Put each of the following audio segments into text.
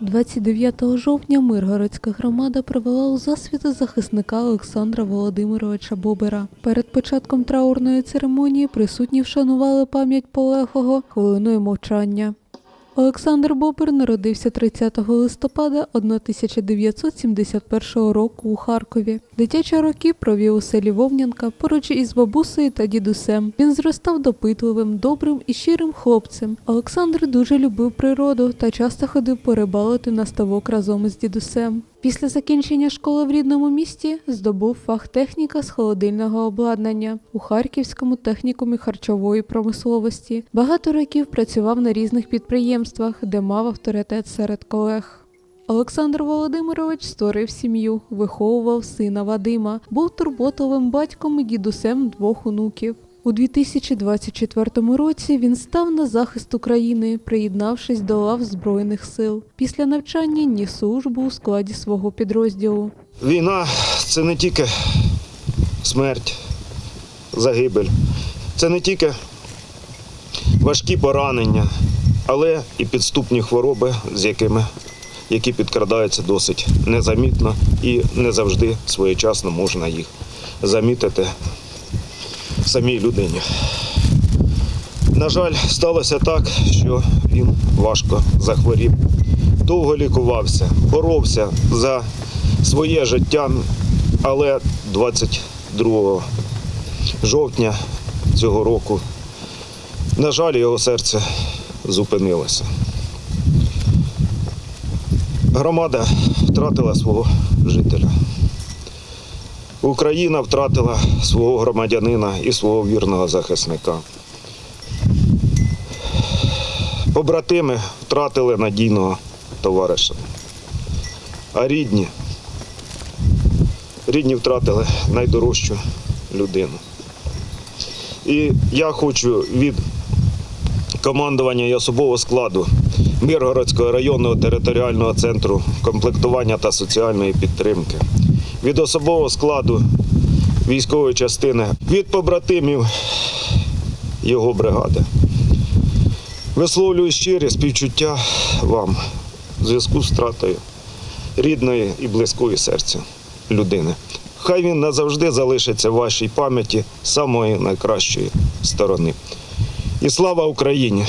29 жовтня Миргородська громада провела у засвіти захисника Олександра Володимировича Бобера. Перед початком траурної церемонії присутні вшанували пам'ять полеглого хвилиною мовчання. Олександр Бобер народився 30 листопада 1971 року у Харкові. Дитячі роки провів у селі Вовнянка поруч із бабусею та дідусем. Він зростав допитливим, добрим і щирим хлопцем. Олександр дуже любив природу та часто ходив порибалити на ставок разом із дідусем. Після закінчення школи в рідному місті здобув фах техніка з холодильного обладнання у Харківському технікумі харчової промисловості. Багато років працював на різних підприємствах, де мав авторитет серед колег. Олександр Володимирович створив сім'ю, виховував сина Вадима, був турботовим батьком і дідусем двох онуків. У 2024 році він став на захист України, приєднавшись до лав Збройних сил. Після навчання ніс службу у складі свого підрозділу. Війна це не тільки смерть, загибель, це не тільки важкі поранення, але і підступні хвороби, з якими які підкрадаються досить незамітно і не завжди своєчасно можна їх замітити самій людині. На жаль, сталося так, що він важко захворів. Довго лікувався, боровся за своє життя, але 22 жовтня цього року, на жаль, його серце зупинилося. Громада втратила свого жителя. Україна втратила свого громадянина і свого вірного захисника. Побратими втратили надійного товариша. А рідні, рідні втратили найдорожчу людину. І я хочу від командування і особового складу Миргородського районного територіального центру комплектування та соціальної підтримки, від особового складу військової частини, від побратимів його бригади. Висловлюю щирі співчуття вам в зв'язку з втратою рідної і близької серця людини. Хай він назавжди залишиться в вашій пам'яті самої найкращої сторони. І слава Україні!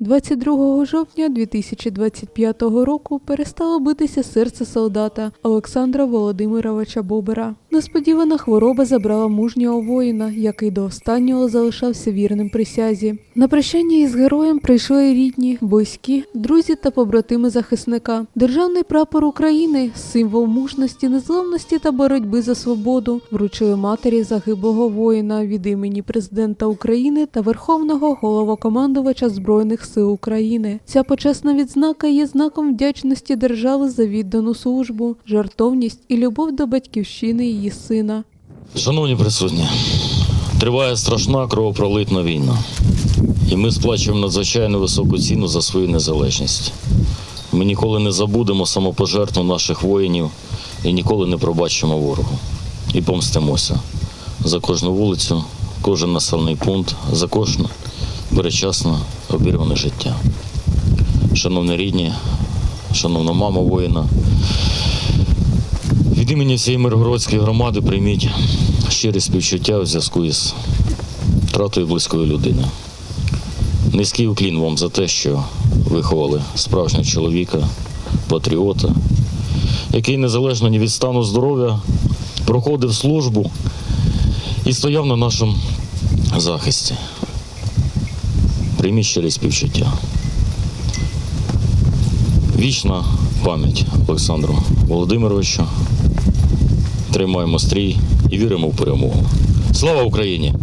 22 жовтня 2025 року перестало битися серце солдата Олександра Володимировича Бобера. Несподівана хвороба забрала мужнього воїна, який до останнього залишався вірним присязі. На прощання із героєм прийшли рідні, близькі, друзі та побратими захисника. Державний прапор України, символ мужності, незламності та боротьби за свободу, вручили матері загиблого воїна від імені президента України та Верховного головокомандувача Збройних сил України. Ця почесна відзнака є знаком вдячності держави за віддану службу, жартовність і любов до батьківщини її сина. Шановні присутні, триває страшна кровопролитна війна, і ми сплачуємо надзвичайно високу ціну за свою незалежність. Ми ніколи не забудемо самопожертву наших воїнів і ніколи не пробачимо ворогу. І помстимося за кожну вулицю, кожен населений пункт, за кожне перечасно обірване життя. Шановні рідні, шановна мама воїна, від імені всієї Миргородської громади прийміть щирі співчуття у зв'язку із втратою близької людини. Низький уклін вам за те, що виховали справжнього чоловіка, патріота, який незалежно ні від стану здоров'я проходив службу і стояв на нашому захисті. Прийміть щирі співчуття. Вічна пам'ять Олександру Володимировичу. Тримаємо стрій і віримо в перемогу. Слава Україні!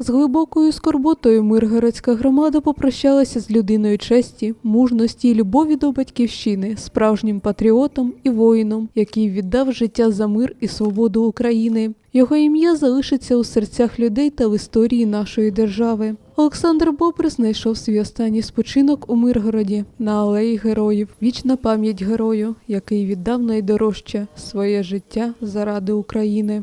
З глибокою скорботою Миргородська громада попрощалася з людиною честі, мужності і любові до батьківщини, справжнім патріотом і воїном, який віддав життя за мир і свободу України. Його ім'я залишиться у серцях людей та в історії нашої держави. Олександр Бобр знайшов свій останній спочинок у Миргороді на алеї героїв. Вічна пам'ять герою, який віддав найдорожче своє життя заради України.